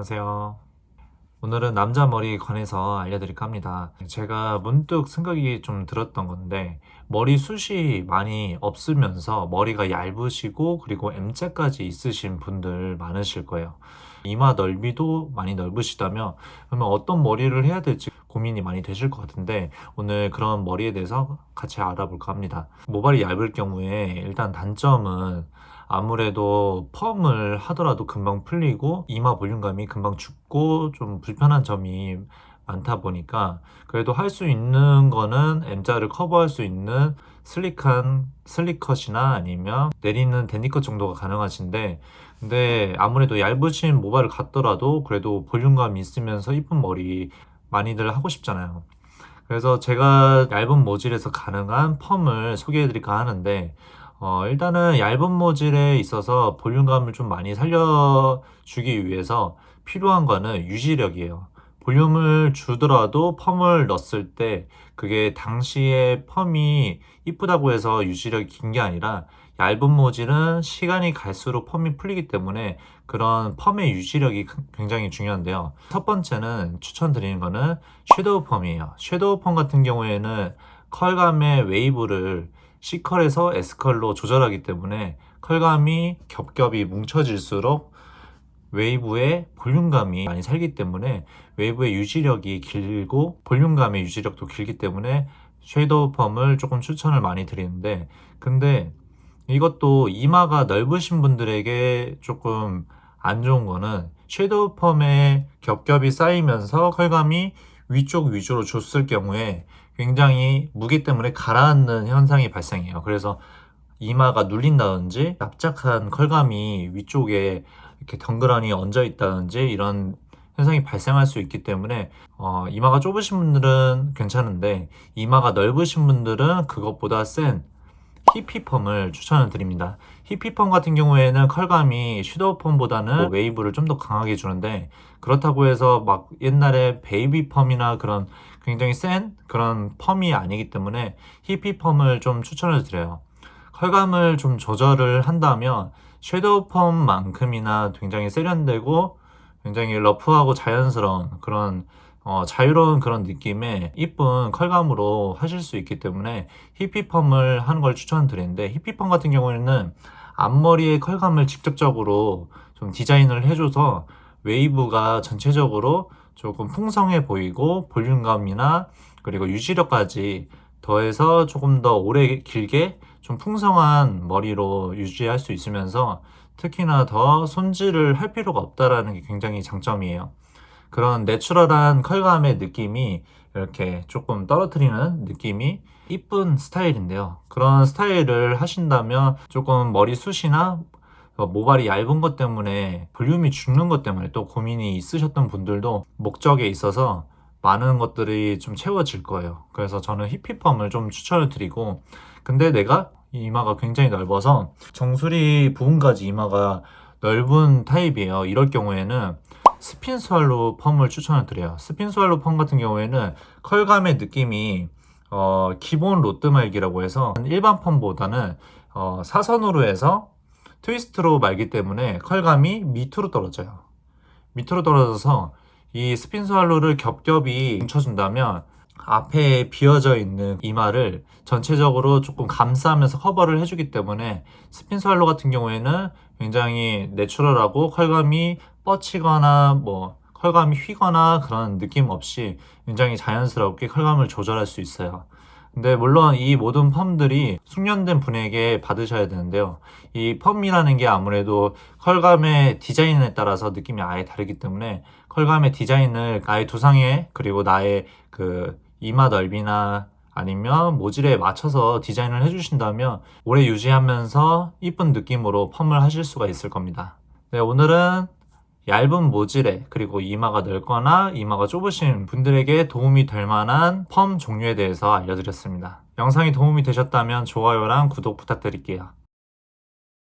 안녕하세요. 오늘은 남자 머리에 관해서 알려드릴까 합니다. 제가 문득 생각이 좀 들었던 건데, 머리숱이 많이 없으면서 머리가 얇으시고, 그리고 M자까지 있으신 분들 많으실 거예요. 이마 넓이도 많이 넓으시다면, 그러면 어떤 머리를 해야 될지 고민이 많이 되실 것 같은데, 오늘 그런 머리에 대해서 같이 알아볼까 합니다. 모발이 얇을 경우에 일단 단점은 아무래도 펌을 하더라도 금방 풀리고 이마 볼륨감이 금방 죽고 좀 불편한 점이 많다 보니까 그래도 할 수 있는 거는 M자를 커버할 수 있는 슬릭한 슬릭컷이나 아니면 내리는 데니컷 정도가 가능하신데 근데 아무래도 얇으신 모발을 갖더라도 그래도 볼륨감이 있으면서 이쁜 머리 많이들 하고 싶잖아요. 그래서 제가 얇은 모질에서 가능한 펌을 소개해드릴까 하는데 어, 일단은 얇은 모질에 있어서 볼륨감을 좀 많이 살려주기 위해서 필요한 거는 유지력이에요. 볼륨을 주더라도 펌을 넣었을 때 그게 당시에 펌이 이쁘다고 해서 유지력이 긴 게 아니라 얇은 모질은 시간이 갈수록 펌이 풀리기 때문에 그런 펌의 유지력이 굉장히 중요한데요. 첫 번째는 추천드리는 거는 섀도우 펌이에요. 섀도우 펌 같은 경우에는 컬감의 웨이브를 C컬에서 S컬로 조절하기 때문에 컬감이 겹겹이 뭉쳐질수록 웨이브의 볼륨감이 많이 살기 때문에 웨이브의 유지력이 길고 볼륨감의 유지력도 길기 때문에 쉐이도우 펌을 조금 추천을 많이 드리는데 근데 이것도 이마가 넓으신 분들에게 조금 안 좋은 거는 쉐도우 펌에 겹겹이 쌓이면서 컬감이 위쪽 위주로 줬을 경우에 굉장히 무게 때문에 가라앉는 현상이 발생해요. 그래서 이마가 눌린다든지 납작한 컬감이 위쪽에 이렇게 덩그러니 얹어 있다든지 이런 현상이 발생할 수 있기 때문에 어, 이마가 좁으신 분들은 괜찮은데 이마가 넓으신 분들은 그것보다 센 히피펌을 추천을 드립니다. 히피펌 같은 경우에는 컬감이 슈더펌보다는 웨이브를 좀 더 강하게 주는데 그렇다고 해서 막 옛날에 베이비펌이나 그런 굉장히 센 그런 펌이 아니기 때문에 히피펌을 좀 추천을 드려요. 컬감을 좀 조절을 한다면 섀도우 펌만큼이나 굉장히 세련되고 굉장히 러프하고 자연스러운 그런 어, 자유로운 그런 느낌의 이쁜 컬감으로 하실 수 있기 때문에 히피펌을 하는 걸 추천드리는데 히피펌 같은 경우에는 앞머리의 컬감을 직접적으로 좀 디자인을 해줘서 웨이브가 전체적으로 조금 풍성해 보이고 볼륨감이나 그리고 유지력까지 더해서 조금 더 오래 길게 좀 풍성한 머리로 유지할 수 있으면서 특히나 더 손질을 할 필요가 없다라는 게 굉장히 장점이에요. 그런 내추럴한 컬감의 느낌이 이렇게 조금 떨어뜨리는 느낌이 이쁜 스타일인데요. 그런 스타일을 하신다면 조금 머리 숱이나 모발이 얇은 것 때문에 볼륨이 죽는 것 때문에 또 고민이 있으셨던 분들도 목적에 있어서 많은 것들이 좀 채워질 거예요. 그래서 저는 히피펌을 좀 추천을 드리고 근데 내가 이마가 굉장히 넓어서 정수리 부분까지 이마가 넓은 타입이에요. 이럴 경우에는 스핀 스왈로 펌을 추천을 드려요. 스핀 스왈로 펌 같은 경우에는 컬감의 느낌이 어, 기본 로드 말기라고 해서 일반 펌보다는 어, 사선으로 해서 트위스트로 말기 때문에 컬감이 밑으로 떨어져요. 밑으로 떨어져서 이 스핀 스왈로를 겹겹이 뭉쳐준다면 앞에 비어져 있는 이마를 전체적으로 조금 감싸면서 커버를 해주기 때문에 스핀 스왈로 같은 경우에는 굉장히 내추럴하고 컬감이 뻗치거나 뭐 컬감이 휘거나 그런 느낌 없이 굉장히 자연스럽게 컬감을 조절할 수 있어요. 근데 물론 이 모든 펌들이 숙련된 분에게 받으셔야 되는데요. 이 펌이라는 게 아무래도 컬감의 디자인에 따라서 느낌이 아예 다르기 때문에 컬감의 디자인을 나의 두상에 그리고 나의 그 이마 넓이나 아니면 모질에 맞춰서 디자인을 해주신다면 오래 유지하면서 이쁜 느낌으로 펌을 하실 수가 있을 겁니다. 네, 오늘은 얇은 모질에 그리고 이마가 넓거나 이마가 좁으신 분들에게 도움이 될 만한 펌 종류에 대해서 알려드렸습니다. 영상이 도움이 되셨다면 좋아요랑 구독 부탁드릴게요.